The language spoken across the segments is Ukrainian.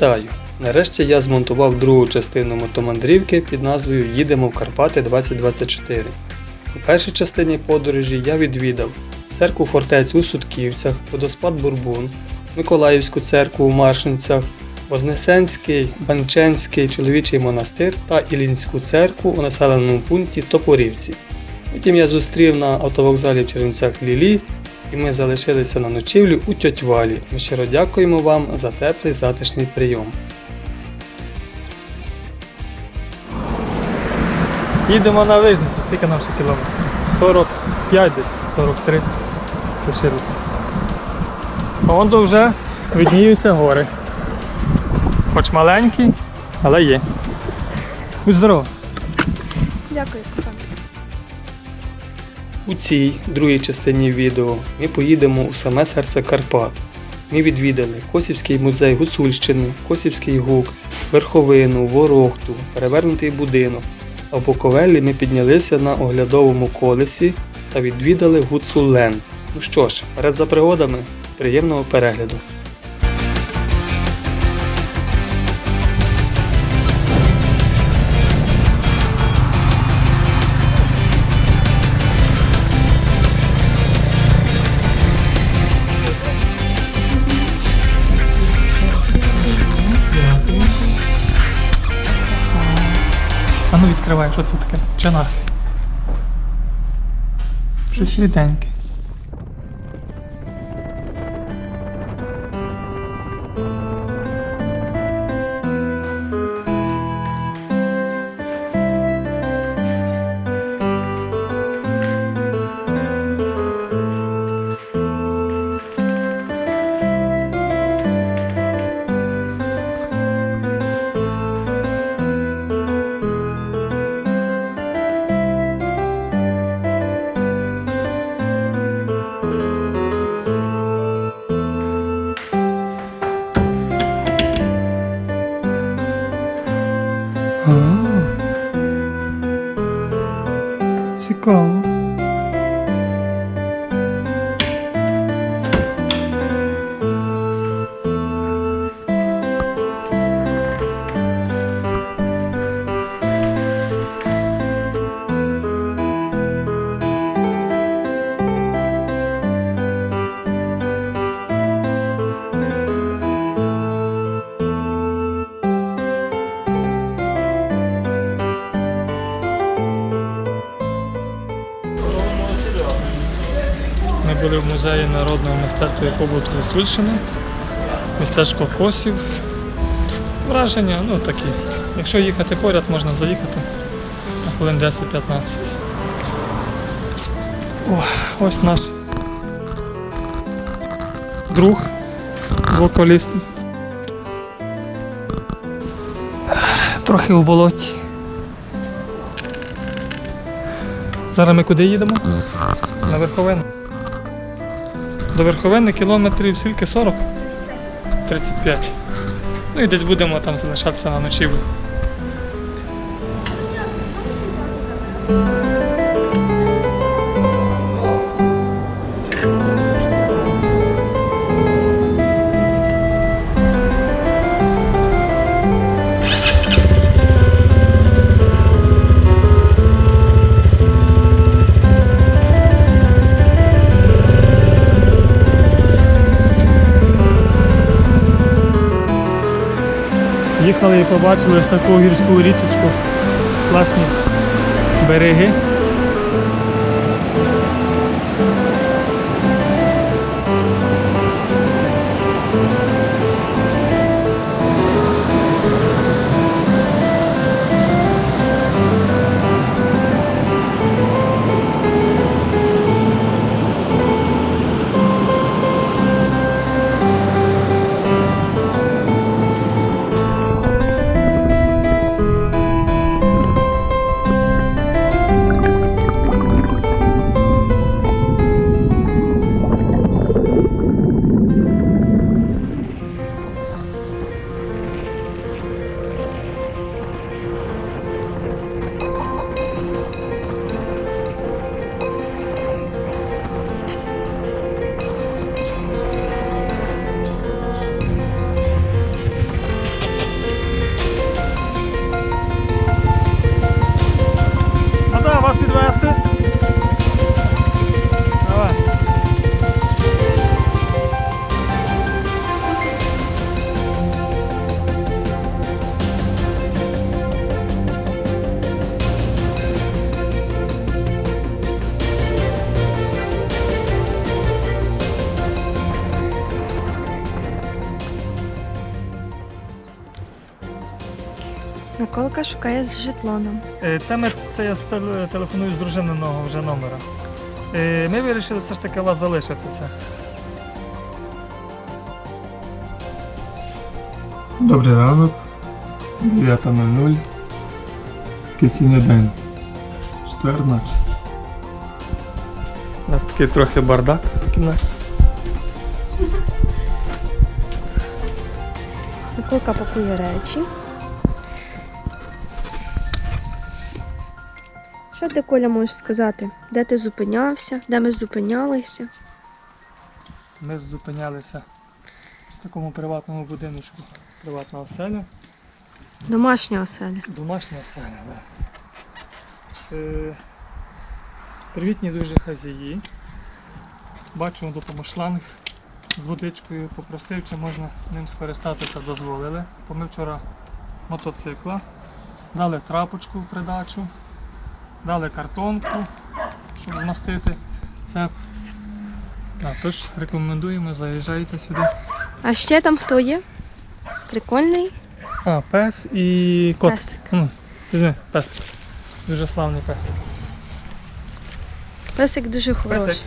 Вітаю! Нарешті я змонтував другу частину мотомандрівки під назвою Їдемо в Карпати 2024. У першій частині подорожі я відвідав церкву фортецю у Сутківцях, водоспад Бурбун, Миколаївську церкву у Маршинцях, Вознесенський, Банченський чоловічий монастир та Ілінську церкву у населеному пункті Топорівці. Потім я зустрів на автовокзалі в Чернівцях Лілі і ми залишилися на ночівлю у Тьотьвалі. Ми щиро дякуємо вам за теплий затишний прийом. Їдемо на вижницю, скільки нам ще кілометрів? 45 десь, 43 лишилося. А вон вже видніються гори. Хоч маленькі, але є. Будь здоров! Дякую, кохана. У цій другій частині відео ми поїдемо у саме серце Карпат. Ми відвідали Косівський музей Гуцульщини, Косівський гук, Верховину, Ворохту, перевернутий будинок. А в Буковелі ми піднялися на оглядовому колесі та відвідали Гуцулен. Ну що ж, перед за пригодами, приємного перегляду. Відкривай, що це таке? Чанах. Щось ріденьке. Музеї народного мистецтва і побуту Гуцульщини, містечко Косів. Враження, ну такі. Якщо їхати поряд, можна заїхати на хвилин 10-15. Ось наш друг, вокаліст. Трохи в болоті. Зараз ми куди їдемо? На верховину. До верховини кілометрів скільки 40? 35. Ну і десь будемо там залишатися на ночівлю. Їхали і побачили ось таку гірську річечку. Класні береги. Миколка шукає житло нам. Е, Це, ми, це я телефоную з дружинного вже номера. Е, Ми вирішили все ж таки вас залишитися. Добрий ранок. 9.00. Який сьогодні день? Четвер, наче. У нас такий трохи бардак в кімнаті. Миколка пакує речі. Що ти, Коля, можеш сказати? Де ти зупинявся? Де ми зупинялися? Ми зупинялися в такому приватному будиночку. Приватна оселя. Домашня оселя. Домашня оселя, так. Е, привітні дуже хазяї. Бачимо тут шланг з водичкою. Попросив, чи можна ним скористатися, дозволили. Помив вчора мотоцикла, дали трапочку в придачу, дали картонку, щоб змастити цеп. Да, тож рекомендуємо, заїжджайте сюди. А ще там хто є? Прикольний А, пес і кот. песик. Ну, візьми, песик. Дуже славний песик. Песик дуже хороший. Песик.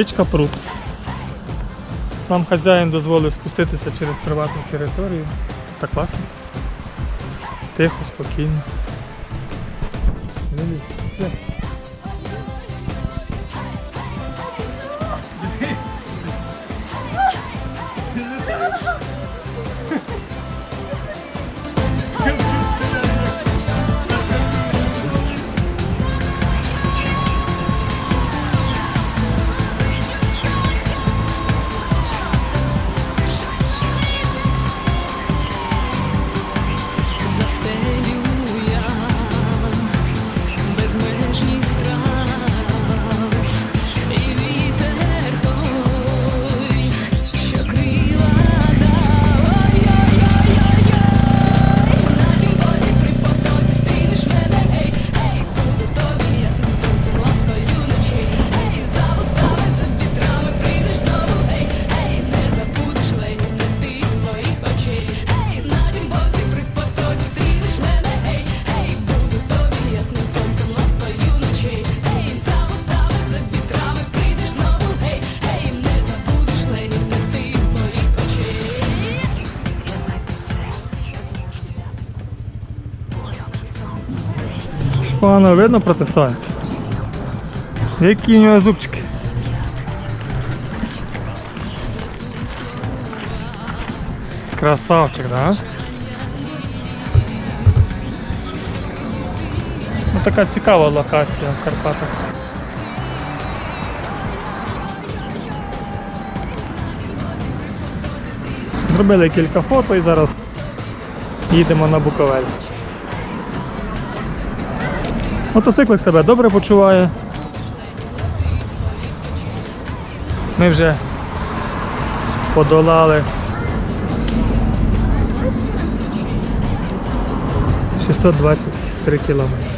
Річка Прут. Нам хазяїн дозволив спуститися через приватну територію. Так класно. Тихо, спокійно. Напевно видно протисається. Які в нього зубчики. Красавчик, да? Ну, Така цікава локація в Карпатах. Зробили кілька фото і зараз їдемо на Буковель. Мотоциклик себе добре почуває. Ми вже подолали 623 кілометри.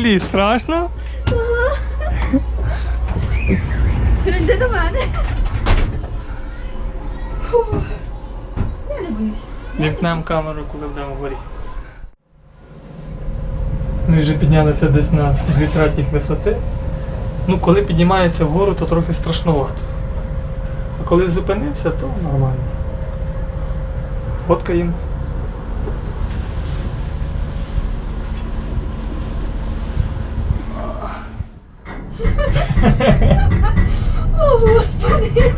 Лілі, страшно? Йди до мене. Фух. Я не боюсь. Вімкнемо камеру, коли будемо вгорі. Ми вже піднялися десь на 2 третіх висоти. Ну, коли піднімається вгору, то трохи страшновато. А коли зупинився, то нормально. Фоткаємо. О, господи.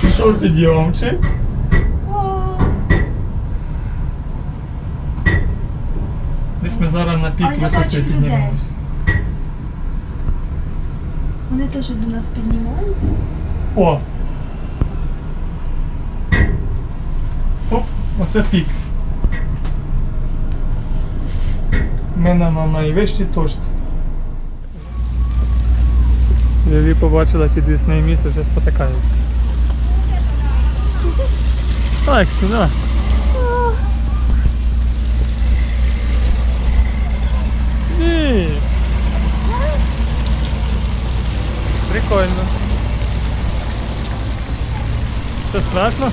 Пішов підйомчик. О, Десь ми зараз на пік висоти піднімемось. Вони теж до нас піднімаються. О! Оп, оце пік. Ми на, на найвищій точці. Лілі побачила підвісне місце, вже спотикається. Так, сюди. Ні. Прикольно. Це страшно?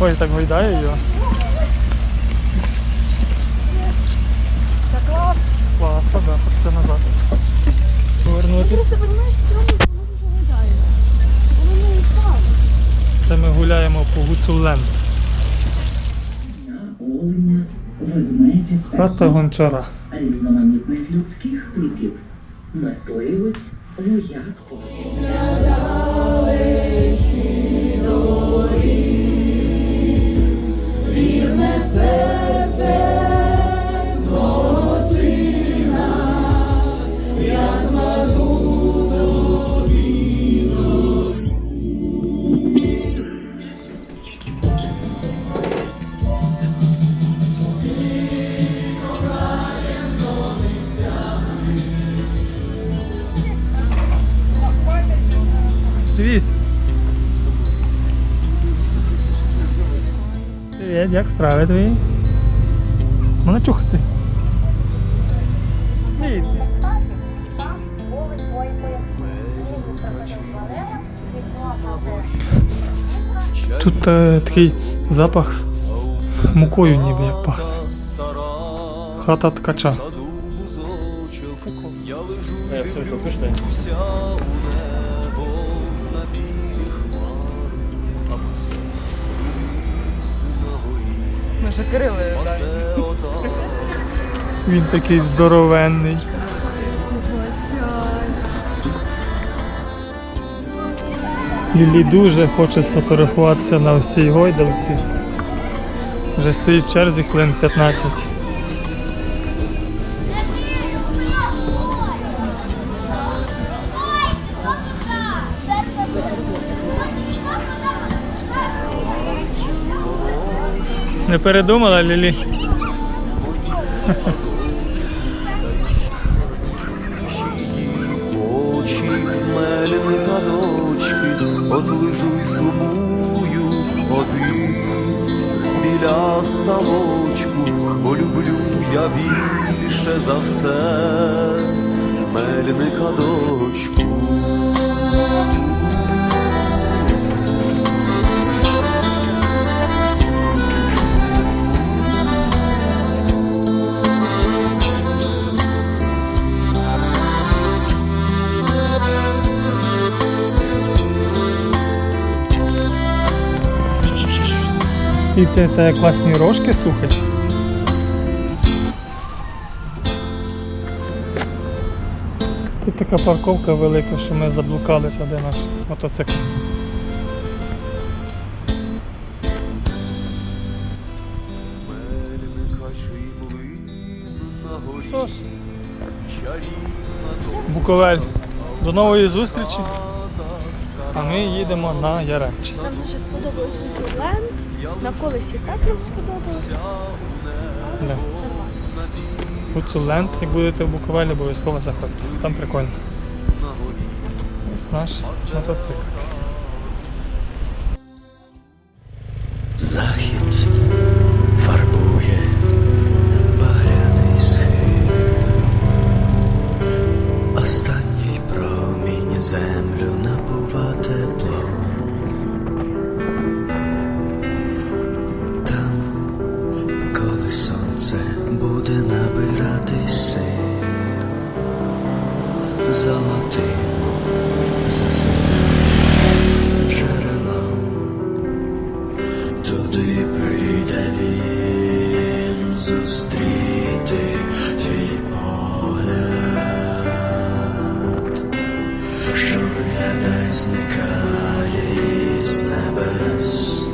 Ой, так гойдає його. Це клас. Класно, да, хочеться назад. Впало. Це ми гуляємо по Гуцулен. Хата гончара. різноманітних людських типів, мисливець, вояк, справи твої? Мене чухати. Тут е, такий запах мукою ніби як пахне. Хата ткача. Ми вже Кирили, Він такий здоровенний. Лілі дуже хоче сфотографуватися на ось цій гойдалці. Вже стоїть в черзі хвилин 15. Не передумала Лілі? Очі хмельних гадочки, от лежу й сумую один біля ставочку, бо люблю я більше за все мельника дочку. Які в тебе класні рожки слухач. Тут така парковка велика, що ми заблукалися, де наш мотоцикл. Буковель. До нової зустрічі. А ми їдемо на Яремче. Нам дуже сподобалось Віцеленд. На колесі так нам сподобалось. Да. Гуцуленд, як будете в Буковелі, обов'язково заходьте. Там прикольно. Ось наш мотоцикл. Що виглядає, зникає із небес.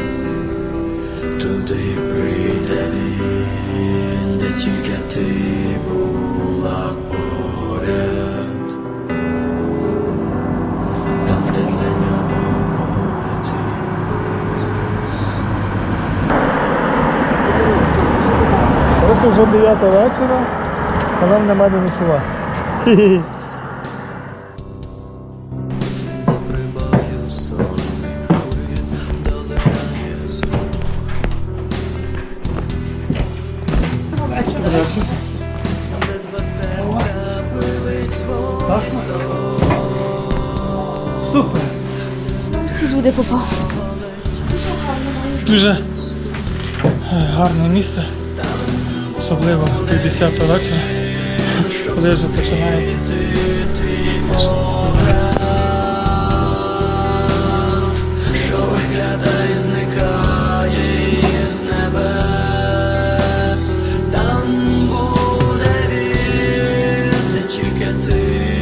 Туди прийде він, де тільки ти була поряд, там, де для нього твій воскрес. Ось вже 9 вечора, а нам нема де ночувати. Де два серця. Супер! Ці люди попали. Дуже гарне місце, особливо пів 10 вечора, коли вже починається live.